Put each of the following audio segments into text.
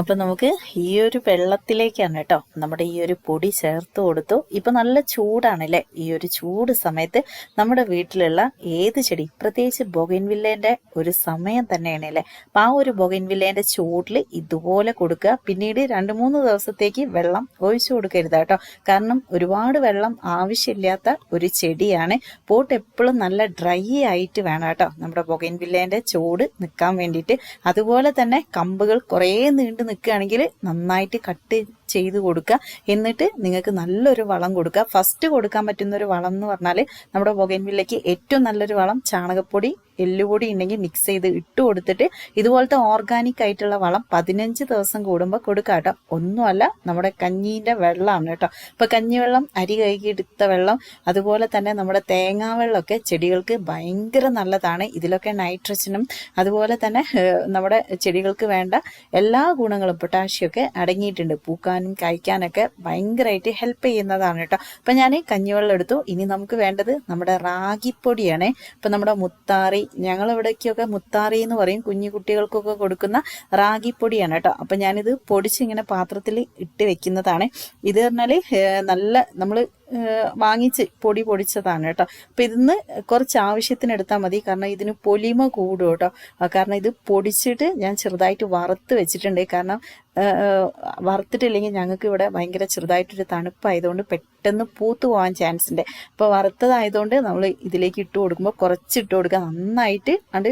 അപ്പം നമുക്ക് ഈ ഒരു വെള്ളത്തിലേക്കാണ് കേട്ടോ നമ്മുടെ ഈ ഒരു പൊടി ചേർത്ത് കൊടുത്തു. ഇപ്പം നല്ല ചൂടാണല്ലേ? ഈ ഒരു ചൂട് സമയത്ത് നമ്മുടെ വീട്ടിലുള്ള ഏത് ചെടി? പ്രത്യേകിച്ച് ബൊഗൻവില്ലേന്റെ ഒരു സമയം തന്നെയാണ് അല്ലേ? അപ്പം ആ ഒരു ബൊഗൻവില്ലേന്റെ ചൂടിൽ ഇതുപോലെ കൊടുക്കുക. പിന്നീട് രണ്ട് മൂന്ന് ദിവസത്തേക്ക് വെള്ളം ഒഴിച്ചു കൊടുക്കരുത് കേട്ടോ. കാരണം ഒരുപാട് വെള്ളം ആവശ്യമില്ലാത്ത ഒരു ചെടിയാണ്. പോട്ട് എപ്പോഴും നല്ല ഡ്രൈ ആയിട്ട് വേണം കേട്ടോ നമ്മുടെ ബൊഗൻവില്ലേന്റെ ചൂട് നിൽക്കാൻ വേണ്ടിയിട്ട്. അതുപോലെ തന്നെ കമ്പുകൾ കുറേ നീണ്ടു നിൽക്കുകയാണെങ്കിൽ നന്നായിട്ട് കട്ട് ചെയ്ത് കൊടുക്കുക. എന്നിട്ട് നിങ്ങൾക്ക് നല്ലൊരു വളം കൊടുക്കുക. ഫസ്റ്റ് കൊടുക്കാൻ പറ്റുന്ന ഒരു വളം എന്ന് പറഞ്ഞാൽ നമ്മുടെ പുകയിൻവില്ലയ്ക്ക് ഏറ്റവും നല്ലൊരു വളം ചാണകപ്പൊടി എല്ലുപൊടി ഉണ്ടെങ്കിൽ മിക്സ് ചെയ്ത് ഇട്ട് കൊടുത്തിട്ട് ഇതുപോലത്തെ ഓർഗാനിക് ആയിട്ടുള്ള വളം പതിനഞ്ച് ദിവസം കൂടുമ്പോൾ കൊടുക്കുക കേട്ടോ. ഒന്നുമല്ല നമ്മുടെ കഞ്ഞീന്റെ വെള്ളമാണ് കേട്ടോ. ഇപ്പം കഞ്ഞിവെള്ളം അരി കഴുകിയെടുത്ത വെള്ളം അതുപോലെ തന്നെ നമ്മുടെ തേങ്ങാ വെള്ളമൊക്കെ ചെടികൾക്ക് ഭയങ്കര നല്ലതാണ്. ഇതിലൊക്കെ നൈട്രജനും അതുപോലെ തന്നെ നമ്മുടെ ചെടികൾക്ക് വേണ്ട എല്ലാ ഗുണങ്ങളും പൊട്ടാഷ്യമൊക്കെ അടങ്ങിയിട്ടുണ്ട്. പൂക്കാനും കഴിക്കാനൊക്കെ ഭയങ്കരമായിട്ട് ഹെൽപ്പ് ചെയ്യുന്നതാണ് കേട്ടോ. അപ്പം ഞാൻ കഞ്ഞിവെള്ളം എടുത്തു. ഇനി നമുക്ക് വേണ്ടത് നമ്മുടെ റാഗിപ്പൊടിയാണ്. ഇപ്പം നമ്മുടെ മുത്താറി ഞങ്ങളിവിടേക്കൊക്കെ മുത്താറി എന്ന് പറയും. കുഞ്ഞു കുട്ടികൾക്കൊക്കെ കൊടുക്കുന്ന റാഗിപ്പൊടിയാണ് കേട്ടോ. അപ്പം ഞാനിത് പൊടിച്ച് ഇങ്ങനെ പാത്രത്തിൽ ഇട്ട് വെക്കുന്നതാണ്. ഇത് പറഞ്ഞാൽ നല്ല നമ്മൾ വാങ്ങിച്ച് പൊടി പൊടിച്ചതാണ് കേട്ടോ. അപ്പം ഇതിന്ന് കുറച്ച് ആവശ്യത്തിന് എടുത്താൽ മതി. കാരണം ഇതിന് പൊലിമ കൂടും കേട്ടോ. കാരണം ഇത് പൊടിച്ചിട്ട് ഞാൻ ചെറുതായിട്ട് വറുത്ത് വെച്ചിട്ടുണ്ട്. കാരണം വറുത്തിട്ടില്ലെങ്കിൽ ഞങ്ങൾക്ക് ഇവിടെ ഭയങ്കര ചെറുതായിട്ടൊരു തണുപ്പായതുകൊണ്ട് പെട്ടെന്ന് പൂത്ത് പോകാൻ ചാൻസ് ഉണ്ട് അപ്പോൾ വറുത്തതായതുകൊണ്ട് നമ്മൾ ഇതിലേക്ക് ഇട്ട് കൊടുക്കുമ്പോൾ കുറച്ച് ഇട്ട് കൊടുക്കുക. നന്നായിട്ട് അത്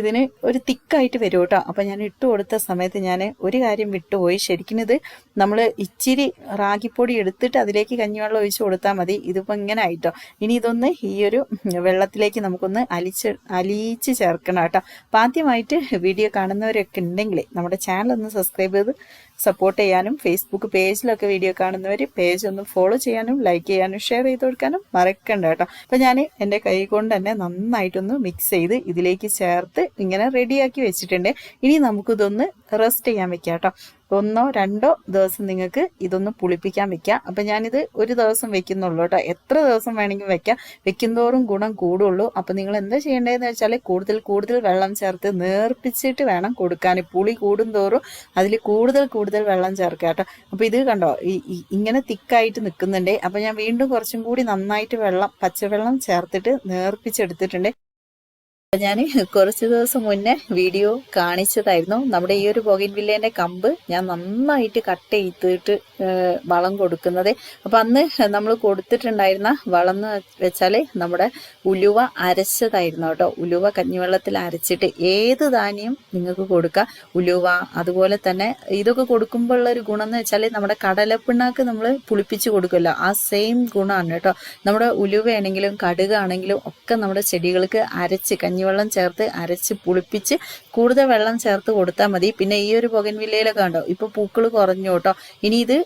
ഇതിന് ഒരു തിക്കായിട്ട് വരും കേട്ടോ. അപ്പോൾ ഞാൻ ഇട്ട് കൊടുത്ത സമയത്ത് ഞാൻ ഒരു കാര്യം വിട്ടുപോയി. ശരിക്കും ഇത് നമ്മൾ ഇച്ചിരി റാഗിപ്പൊടി എടുത്തിട്ട് അതിലേക്ക് കഞ്ഞിവെള്ളം കൊടുത്താൽ മതി. ഇതിപ്പോൾ ഇങ്ങനെ ആയിട്ടോ. ഇനി ഇതൊന്ന് ഈ ഒരു വെള്ളത്തിലേക്ക് നമുക്കൊന്ന് അലിച്ച് അലിയിച്ച് ചേർക്കണം കേട്ടോ. അപ്പം ആദ്യമായിട്ട് വീഡിയോ കാണുന്നവരൊക്കെ ഉണ്ടെങ്കിൽ നമ്മുടെ ചാനൽ ഒന്ന് സബ്സ്ക്രൈബ് ചെയ്ത് സപ്പോർട്ട് ചെയ്യാനും ഫേസ്ബുക്ക് പേജിലൊക്കെ വീഡിയോ കാണുന്നവർ പേജ് ഒന്ന് ഫോളോ ചെയ്യാനും ലൈക്ക് ചെയ്യാനും ഷെയർ ചെയ്ത് കൊടുക്കാനും മറക്കണ്ട കേട്ടോ. അപ്പം ഞാൻ എന്റെ കൈ കൊണ്ട് തന്നെ നന്നായിട്ടൊന്ന് മിക്സ് ചെയ്ത് ഇതിലേക്ക് ചേർത്ത് ഇങ്ങനെ റെഡിയാക്കി വെച്ചിട്ടുണ്ട്. ഇനി നമുക്കിതൊന്ന് റെസ്റ്റ് ചെയ്യാൻ വെക്കാം കേട്ടോ. ഒന്നോ രണ്ടോ ദിവസം നിങ്ങൾക്ക് ഇതൊന്ന് പുളിപ്പിക്കാൻ വെക്കാം. അപ്പം ഞാനിത് ഒരു ദിവസം വെക്കുന്നുള്ളൂ കേട്ടോ. എത്ര ദിവസം വേണമെങ്കിലും വെക്കാം. വെക്കുന്തോറും ഗുണം കൂടുള്ളൂ. അപ്പം നിങ്ങൾ എന്താ ചെയ്യേണ്ടതെന്ന് വെച്ചാൽ കൂടുതൽ കൂടുതൽ വെള്ളം ചേർത്ത് നേർപ്പിച്ചിട്ട് വേണം കൊടുക്കാൻ. പുളി കൂടുന്തോറും അതിൽ കൂടുതൽ കൂടുതൽ വെള്ളം ചേർക്കുക കേട്ടോ. അപ്പോൾ ഇത് കണ്ടോ ഇങ്ങനെ തിക്കായിട്ട് നിൽക്കുന്നുണ്ട് അപ്പം ഞാൻ വീണ്ടും കുറച്ചും കൂടി നന്നായിട്ട് വെള്ളം പച്ചവെള്ളം ചേർത്തിട്ട് നേർപ്പിച്ചെടുത്തിട്ടുണ്ട്. ഞാൻ കുറച്ച് ദിവസം മുന്നേ വീഡിയോ കാണിച്ചതായിരുന്നു. നമ്മുടെ ഈ ഒരു ബൊഗിൻവില്ലേന്റെ കമ്പ് ഞാൻ നന്നായിട്ട് കട്ട് ചെയ്തിട്ട് വളം കൊടുക്കുന്നത്. അപ്പം അന്ന് നമ്മൾ കൊടുത്തിട്ടുണ്ടായിരുന്ന വളം എന്ന് വെച്ചാൽ നമ്മുടെ ഉലുവ അരച്ചതായിരുന്നു കേട്ടോ. ഉലുവ കഞ്ഞിവെള്ളത്തിൽ അരച്ചിട്ട് ഏത് ധാന്യം നിങ്ങൾക്ക് കൊടുക്കാം? ഉലുവ അതുപോലെ തന്നെ ഇതൊക്കെ കൊടുക്കുമ്പോഴുള്ള ഒരു ഗുണം എന്ന് വെച്ചാൽ നമ്മുടെ കടലപ്പിണ്ണാക്ക് നമ്മൾ പുളിപ്പിച്ച് കൊടുക്കുമല്ലോ. ആ സെയിം ഗുണമാണ് കേട്ടോ. നമ്മുടെ ഉലുവയാണെങ്കിലും കടുകാണെങ്കിലും ഒക്കെ നമ്മുടെ ചെടികൾക്ക് അരച്ച് കഞ്ഞിവെള്ളം ചേർത്ത് അരച്ച് പുളിപ്പിച്ച് കൂടുതൽ വെള്ളം ചേർത്ത് കൊടുത്താൽ മതി. പിന്നെ ഈ ഒരു പുകൻവില്ലയിലൊക്കെ കണ്ടോ? ഇപ്പോൾ പൂക്കൾ കുറഞ്ഞു കേട്ടോ. ഇനി ഇത്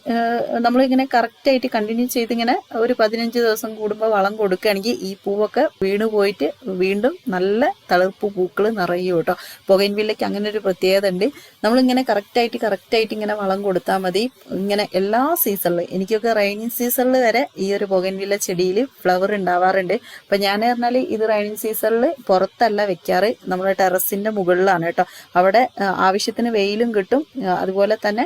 നമ്മളിങ്ങനെ കറക്റ്റായിട്ട് കണ്ടിന്യൂ ചെയ്തിങ്ങനെ ഒരു പതിനഞ്ച് ദിവസം കൂടുമ്പോൾ വളം കൊടുക്കുകയാണെങ്കിൽ ഈ പൂവൊക്കെ വീണ് പോയിട്ട് വീണ്ടും നല്ല തളിർപ്പ് പൂക്കൾ നിറയും കേട്ടോ. പുകൻവില്ലയ്ക്ക് അങ്ങനെ ഒരു പ്രത്യേകത ഉണ്ട്. നമ്മളിങ്ങനെ കറക്റ്റായിട്ട് കറക്റ്റായിട്ട് ഇങ്ങനെ വളം കൊടുത്താൽ മതി. ഇങ്ങനെ എല്ലാ സീസണിലും എനിക്കൊക്കെ റൈനിങ് സീസണിൽ വരെ ഈ ഒരു പുകൻവില്ല ചെടിയിൽ ഫ്ലവർ ഉണ്ടാവാറുണ്ട്. അപ്പം ഞാൻ പറഞ്ഞാൽ ഇത് റൈനിങ് സീസണിൽ പുറത്തല്ല വെക്കാറ് നമ്മുടെ ടെറസിന്റെ മുകളിലാണ് കേട്ടോ. അവിടെ ആവശ്യത്തിന് വെയിലും കിട്ടും. അതുപോലെ തന്നെ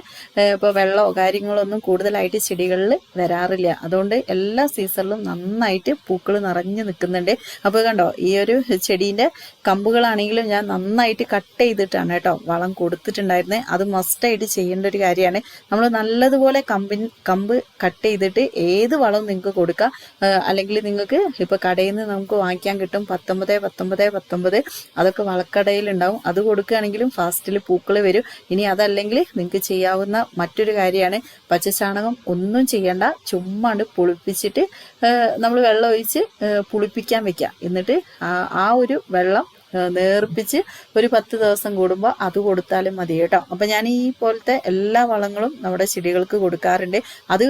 ഇപ്പോൾ വെള്ളമോ കാര്യങ്ങളൊന്നും കൂടുതലായിട്ട് ചെടികളിൽ വരാറില്ല. അതുകൊണ്ട് എല്ലാ സീസണിലും നന്നായിട്ട് പൂക്കൾ നിറഞ്ഞു നിൽക്കുന്നുണ്ട്. അപ്പോൾ കണ്ടോ ഈ ഒരു ചെടീന്റെ കമ്പുകളാണെങ്കിലും ഞാൻ നന്നായിട്ട് കട്ട് ചെയ്തിട്ടാണ് കേട്ടോ വളം കൊടുത്തിട്ടുണ്ടായിരുന്നത് അത് മസ്റ്റായിട്ട് ചെയ്യേണ്ട ഒരു കാര്യമാണ്. നമ്മൾ നല്ലതുപോലെ കമ്പിൻ കമ്പ് കട്ട് ചെയ്തിട്ട് ഏത് വളവും നിങ്ങൾക്ക് കൊടുക്കാം. അല്ലെങ്കിൽ നിങ്ങൾക്ക് ഇപ്പോൾ കടയിൽ നിന്ന് നമുക്ക് വാങ്ങിക്കാൻ കിട്ടും പത്തൊമ്പത് പത്തൊമ്പത് പത്തൊമ്പത്. അതൊക്കെ വളക്കടയിൽ ഉണ്ടാവും അത് കൊടുക്കുകയാണെങ്കിലും ഫാസ്റ്റിൽ പൂക്കൾ വരും. ഇനി അതല്ലെങ്കിൽ നിങ്ങൾക്ക് ചെയ്യാവുന്ന മറ്റൊരു കാര്യമാണ് പച്ചച്ചാണകം ഒന്നും ചെയ്യണ്ട. ചുമ്മാണ്ട് പുളിപ്പിച്ചിട്ട് നമ്മൾ വെള്ളം ഒഴിച്ച് പുളിപ്പിക്കാൻ വെക്കാം. എന്നിട്ട് ആ- ഒരു വെള്ളം നേർപ്പിച്ച് ഒരു പത്ത് ദിവസം കൂടുമ്പോൾ അത് കൊടുത്താലും മതി കേട്ടോ. അപ്പം ഞാൻ ഈ പോലത്തെ എല്ലാ വളങ്ങളും നമ്മുടെ ചെടികൾക്ക് കൊടുക്കാറുണ്ട്. അത്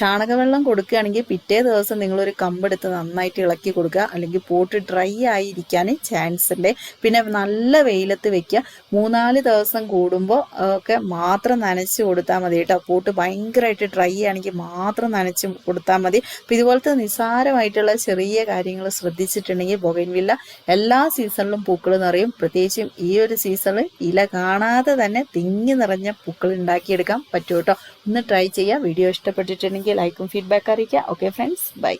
ചാണകവെള്ളം കൊടുക്കുകയാണെങ്കിൽ പിറ്റേ ദിവസം നിങ്ങളൊരു കമ്പെടുത്ത് നന്നായിട്ട് ഇളക്കി കൊടുക്കുക. അല്ലെങ്കിൽ പോട്ട് ഡ്രൈ ആയിരിക്കാൻ ചാൻസ് ഉണ്ട്. പിന്നെ നല്ല വെയിലത്ത് വെക്കുക. മൂന്നാൽ ദിവസം കൂടുമ്പോൾ ഒക്കെ മാത്രം നനച്ച് കൊടുത്താൽ മതി കേട്ടോ. പോട്ട് ഭയങ്കരമായിട്ട് ഡ്രൈ ആണെങ്കിൽ മാത്രം നനച്ച് കൊടുത്താൽ മതി. അപ്പം ഇതുപോലത്തെ നിസ്സാരമായിട്ടുള്ള ചെറിയ കാര്യങ്ങൾ ശ്രദ്ധിച്ചിട്ടുണ്ടെങ്കിൽ ബൊഗൈൻവില്ല എല്ലാ സീസണിലും സീസണിലും പൂക്കൾ നിറയും. പ്രത്യേകിച്ചും ഈ ഒരു സീസണിൽ ഇല കാണാതെ തന്നെ തിങ്ങി നിറഞ്ഞ പൂക്കൾ ഉണ്ടാക്കിയെടുക്കാൻ പറ്റും കേട്ടോ. ഒന്ന് ട്രൈ ചെയ്യുക വീഡിയോ ഇഷ്ടപ്പെട്ടിട്ടുണ്ടെങ്കിൽ ലൈക്കും ഫീഡ്ബാക്ക് അറിയിക്കുക. Okay friends bye